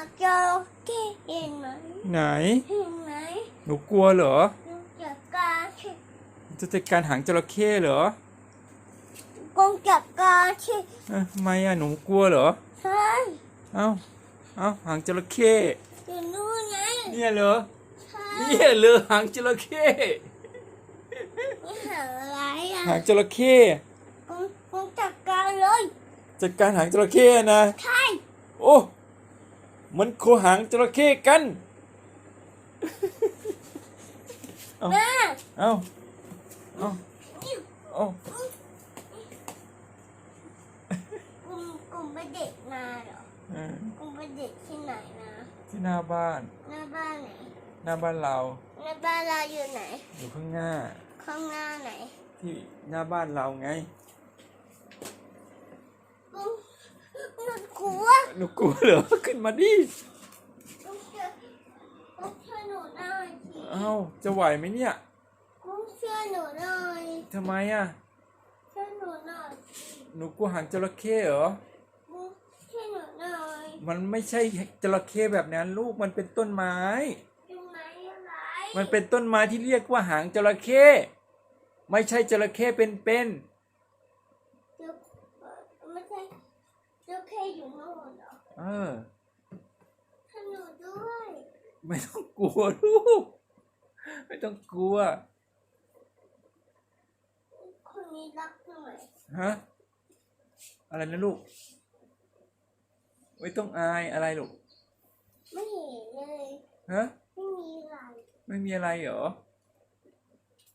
จระเข้เห็นไหมไหน เห็นไหมหนูกลัวเหรอลูกจับการที่จะจัดการหางจระเข้เหรอกงจับการที่เอ้าทำไมอะหนูกลัวเหรอ ใช่เอ้า เอ้าหางจระเข้อยู่นู่นไงเนี่ยเหรอ ใช่เนี่ยเลยหางจระเข้ไม่หาอะไรอะหางจระเข้กงกงจับการเลย จัดการหางจระเข้นะ ใช่ โอ้ มันโคหางจระเข้กัน เอาแม่เอาเอาเอากุมกุมเป็นเด็กมาเหรอเออกุมเป็นเด็กที่ไหนนะที่หน้าบ้าน หน้าบ้านไหนหน้าบ้านเรา หน้าบ้านเราอยู่ไหน อยู่ข้างหน้า ข้างหน้าไหน ที่หน้าบ้านเราไง กุมมันกลัว หนูกลัวเหรอขึ้นมาดิกุมเชื่อกุมเชื่อหนูหน่อยสิเอ้าจะไหวไหมเนี่ยกุมเชื่อหนูหน่อยทำไมอะเชื่อหนูหน่อยหนูกลัวหางจระเข้เหรอกุมเชื่อหนูหน่อยมันไม่ใช่จระเข้แบบนั้นลูกมันเป็นต้นไม้ตรงไหนอะไรมันเป็นต้นไม้ที่เรียกว่าหางจระเข้ไม่ใช่จระเข้เป็นเป็น เจ้าเอ่อไม่ใช่ เจ้าแค่อยู่โน่นเหรอๆเออให้หนูด้วย ไม่ต้องกลัวลูกไม่ต้องกลัว คนนี้รักหน่อยฮะ อะไรนะลูก ไม่ต้องอายอะไรลูก ไม่เห็นเลย ฮะ ไม่มีอะไร ไม่มีอะไรเหรอไ